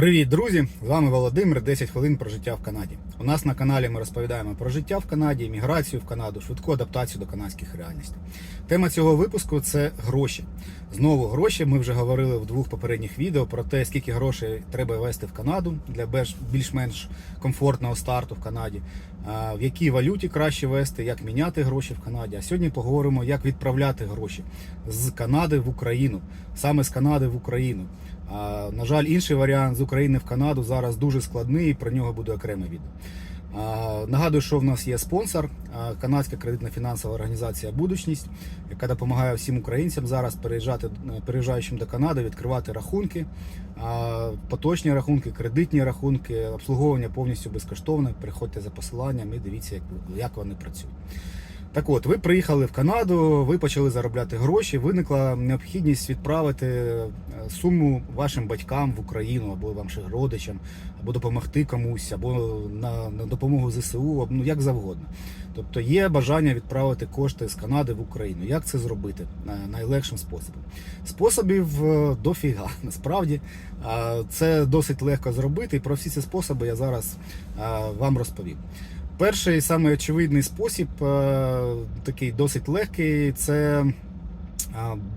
Привіт, друзі! З вами Володимир. 10 хвилин про життя в Канаді. У нас на каналі ми розповідаємо про життя в Канаді, міграцію в Канаду, швидку адаптацію до канадських реальностей. Тема цього випуску це гроші. Знову гроші. Ми вже говорили в двох попередніх відео про те, скільки грошей треба вести в Канаду для більш- більш-менш комфортного старту в Канаді, в якій валюті краще вести, як міняти гроші в Канаді. А сьогодні поговоримо, як відправляти гроші з Канади в Україну, саме з Канади в Україну. На жаль, інший варіант з України в Канаду зараз дуже складний, і про нього буде окреме відео. Нагадую, що в нас є спонсор, канадська кредитна фінансова організація Будучність, яка допомагає всім українцям зараз переїжджати е, переїжджаючим до Канади, відкривати рахунки, поточні рахунки, кредитні рахунки, обслуговування повністю безкоштовне. Переходьте за посиланням і дивіться, як вони працюють. Так от, ви приїхали в Канаду, ви почали заробляти гроші. Виникла необхідність відправити е, суму вашим батькам в Україну або вашим родичам, або допомогти комусь, або на, на допомогу ЗСУ, ну як завгодно. Тобто є бажання відправити кошти з Канади в Україну. Як це зробити Е, найлегшим способом? Способів е, дофіга. Насправді це досить легко зробити, і про всі ці способи я зараз вам розповім. Перший самий очевидний спосіб, е, такий досить легкий, це е,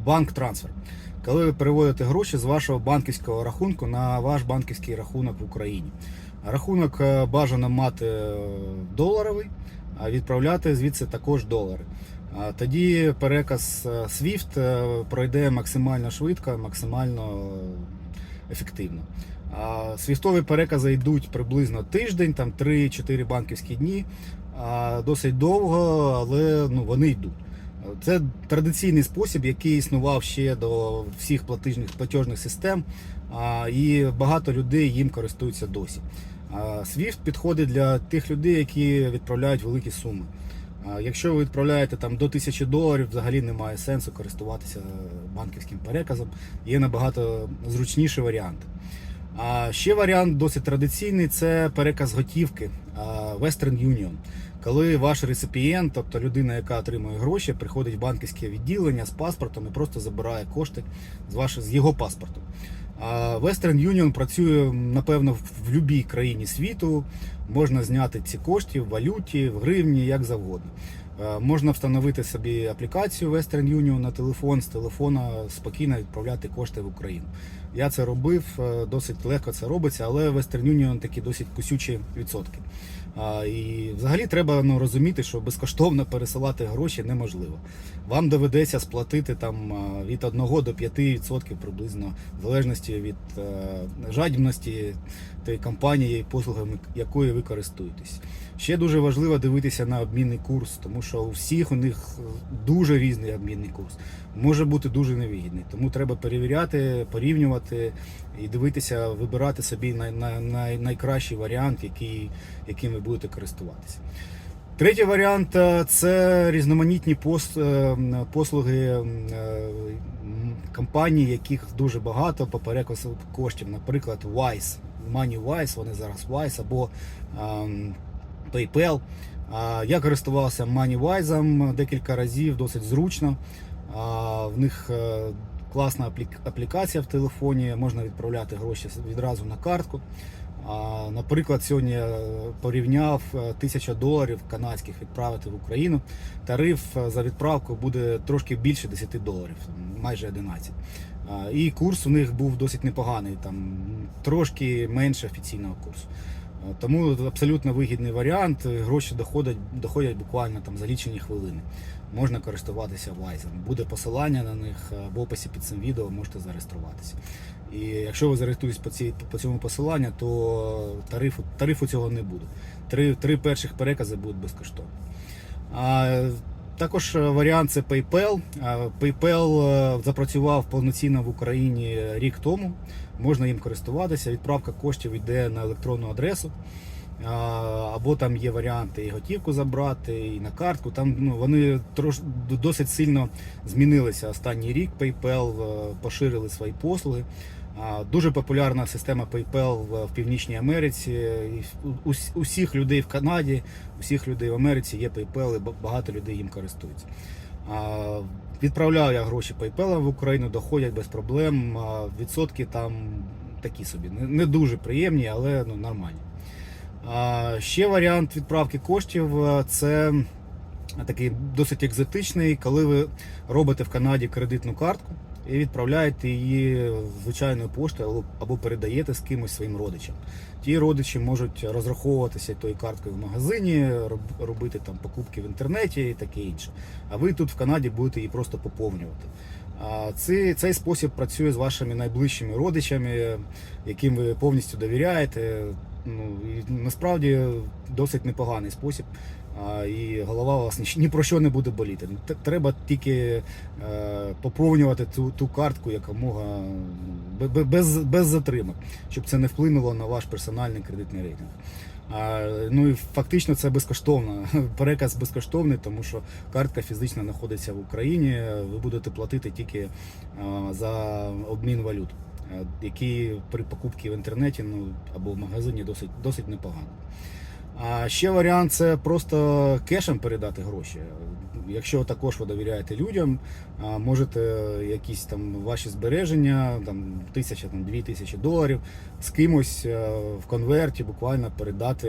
банк-трансфер. Коли ви переводите гроші з вашого банківського рахунку на ваш банківський рахунок в Україні. Рахунок е, бажано мати доларовий, а відправляти звідси також долари. Тоді переказ SWIFT пройде максимально швидко, максимально ефективно. Свіфтові перекази йдуть приблизно тиждень, там 3-4 банківські дні. Досить довго, але ну, вони йдуть. Це традиційний спосіб, який існував ще до всіх платежних платіжних систем, і багато людей їм користуються досі. SWIFT підходить для тих людей, які відправляють великі суми. Якщо ви відправляєте там до 1000 доларів, взагалі немає сенсу користуватися банківським переказом. Є набагато зручніші варіанти. А ще варіант досить традиційний це переказ готівки Western Union. Коли ваш реципієнт, тобто людина, яка отримує гроші, приходить в банківське відділення з паспортом і просто забирає кошти з, ваш, з його паспорту. Western Union працює, напевно, в будь-якій країні світу. Можна зняти ці кошти в валюті, в гривні, як завгодно. Е, Можна встановити собі аплікацію Western Union на телефон, з телефона спокійно відправляти кошти в Україну. Я це робив, е, досить легко це робиться, але Western Union такі досить кусючі відсотки. А, І взагалі треба ну, розуміти, що безкоштовно пересилати гроші неможливо. Вам доведеться сплатити там від 1 до 5% приблизно, в залежності від е, жадібності тієї компанії, послугами якої ви користуєтесь. Ще дуже важливо дивитися на обмінний курс, тому що у всіх у них дуже різний обмінний курс. Може бути дуже невигідний. Тому треба перевіряти, порівнювати і дивитися, вибирати собі най, най, най, найкращий варіант, який, яким ви будете користуватися. Третій варіант е, це різноманітні е, послуги е, компаній, яких дуже багато по перекосу коштів. Наприклад, Wise, MoneyWise, вони зараз Wise або ем, PayPal. Я користувався MoneyWise декілька разів, досить зручно. В них класна аплікація в телефоні, можна відправляти гроші відразу на картку. Наприклад, сьогодні я порівняв е, 1000 доларів канадських відправити в Україну. Тариф е, за відправку буде трошки більше 10 доларів, майже 11. І курс у них був досить непоганий, там трошки менше офіційного курсу. А, Тому абсолютно вигідний варіант. Гроші доходять, доходять буквально там за лічені хвилини. Можна користуватися Вайзом. Буде посилання на них е, в описі під цим відео, можете зареєструватися. І якщо ви зареєструєтесь по, цій, по цьому посиланню, то тарифу, тарифу цього не буде. Три, три перших перекази будуть безкоштовні. Також е, варіант це PayPal. PayPal е, запрацював повноцінно в Україні рік тому. Можна їм користуватися. Відправка коштів йде на електронну адресу. Або там є варіанти і готівку забрати, і на картку. Там ну, вони трош, досить сильно змінилися останній рік. PayPal е, поширили свої послуги. Дуже популярна система PayPal в, Північній Америці. Усіх людей в Канаді, усіх людей в Америці є PayPal, і багато людей їм користуються. Відправляю я гроші PayPal в Україну, доходять без проблем. Відсотки там такі собі. Не, дуже приємні, але ну, нормальні. Ще варіант відправки коштів це такий досить екзотичний, коли ви робите в Канаді кредитну картку і відправляєте її звичайною поштою або- передаєте з кимось своїм родичам. Ті родичі можуть розраховуватися тою карткою в магазині, робити там покупки в інтернеті і таке інше. А ви тут в Канаді будете її просто поповнювати. Цей, цей спосіб працює з вашими найближчими родичами, яким ви повністю довіряєте. Ну і насправді досить непоганий спосіб. І голова у вас ні, про що не буде боліти. Треба тільки е, поповнювати ту, ту картку якомога бе- бе- без, без затримок, щоб це не вплинуло на ваш персональний кредитний рейтинг. Ну і фактично це безкоштовно. Переказ безкоштовний, тому що картка фізично знаходиться в Україні. Ви будете платити тільки за обмін валют, е, який при покупці в інтернеті ну, або в магазині досить, досить непогано. А ще варіант це просто кешем передати гроші. Якщо також ви довіряєте людям, можете якісь там ваші збереження, там тисяча, там дві тисячі доларів з кимось е, в конверті буквально передати,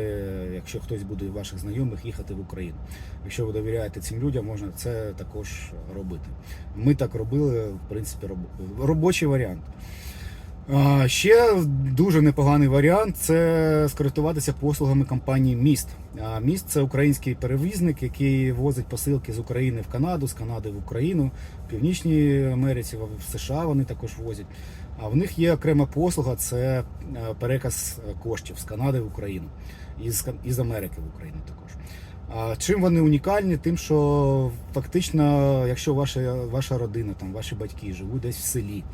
якщо хтось буде ваших знайомих їхати в Україну. Якщо ви довіряєте цим людям, можна це також робити. Ми так робили, в принципі, робочий варіант. Ще дуже непоганий варіант це скористуватися послугами компанії Міст. Міст це український перевізник, який возить посилки з України в Канаду, з Канади в Україну, в Північній Америці, в США вони також возять. А в них є окрема послуга це е, переказ коштів з Канади в Україну і з, Кан- і з Америки в Україну також. Чим вони унікальні? Тим, що фактично, якщо ваша, ваша родина, там, ваші батьки живуть десь в селі,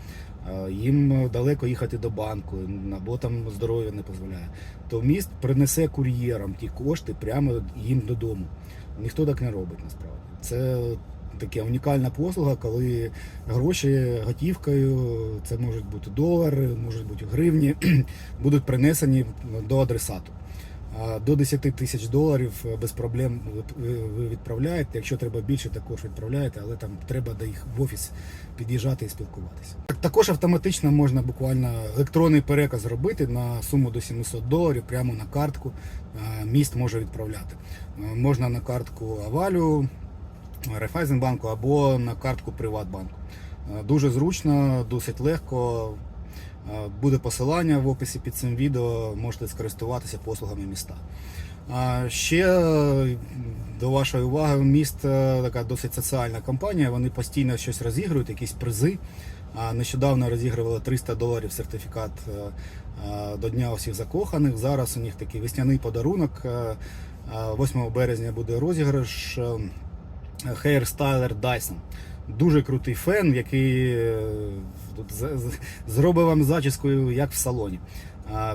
їм далеко їхати до банку, або там здоров'я не дозволяє, то міст принесе кур'єрам ті кошти прямо їм додому. Ніхто так не робить насправді. Це така унікальна послуга, коли гроші готівкою, це можуть бути долари, можуть бути гривні, будуть принесені до адресату. До 10 тисяч доларів е, без проблем ви- відправляєте. Якщо треба більше, також відправляєте, але там треба до їх в офіс під'їжджати і спілкуватися. Так- Також автоматично можна буквально електронний переказ робити на суму до 700 доларів прямо на картку. Е, Міст може відправляти. Е, Можна на картку Авалю, Райфайзенбанку або на картку Приватбанку. Дуже зручно, досить легко. Е, Буде посилання в описі під цим відео, можете скористуватися послугами міста. Ще е, до вашої уваги, міст е, така досить соціальна компанія. Вони постійно щось розігрують, якісь призи. Нещодавно розігрували 300 доларів сертифікат до Дня усіх закоханих. Зараз у них такий весняний подарунок. Е, е, 8 березня буде розіграш Hairstyler Dyson. Дуже крутий фен, який е, тут з- з- зробить вам зачіскою, як в салоні.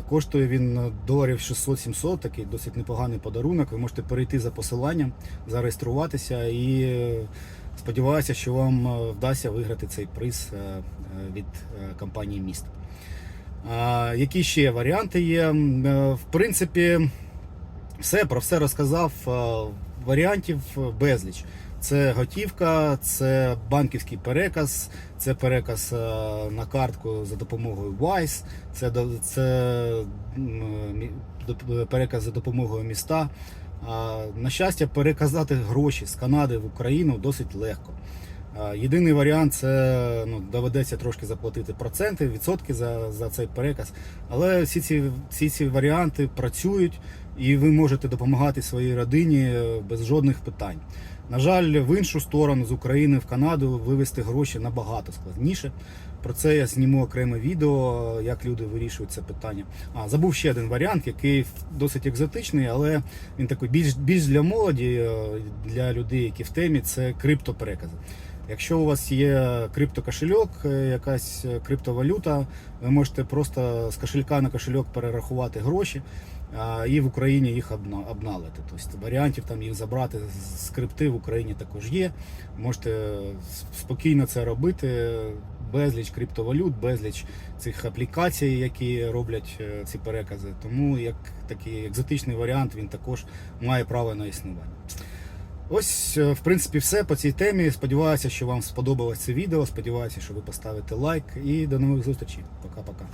Коштує він е, доларів 600-700, такий досить непоганий подарунок. Ви можете перейти за посиланням, зареєструватися і е, сподіваюся, що вам вдасться виграти цей приз від компанії Міст. Які ще варіанти є? В принципі, все про все розказав. Варіантів безліч. Це готівка, це банківський переказ, це переказ е, на картку за допомогою Wise, це, це доп- переказ за допомогою міста. На щастя, переказати гроші з Канади в Україну досить легко. Єдиний варіант це ну, доведеться трошки заплатити проценти, відсотки за, за цей переказ. Але всі ці, всі ці варіанти працюють і ви можете допомагати своїй родині е, без жодних питань. На жаль, в іншу сторону з України в Канаду вивезти гроші набагато складніше. Про це я зніму окреме відео, як люди вирішують це питання. А забув ще один варіант, який досить екзотичний, але він такий більш більш для молоді, е, для людей, які в темі, це криптоперекази. Якщо у вас є криптокошельок, е, якась е, криптовалюта, ви можете просто з кошелька на кошельок перерахувати гроші і в Україні їх обналити. Тобто варіантів там їх забрати з крипти в Україні також є. Можете спокійно це робити. Безліч криптовалют, безліч цих аплікацій, які роблять е, ці перекази. Тому як такий екзотичний варіант він також має право на існування. Ось, е, в принципі, все по цій темі. Сподіваюся, що вам сподобалось це відео. Сподіваюся, що ви поставите лайк. І до нових зустрічей. Пока-пока.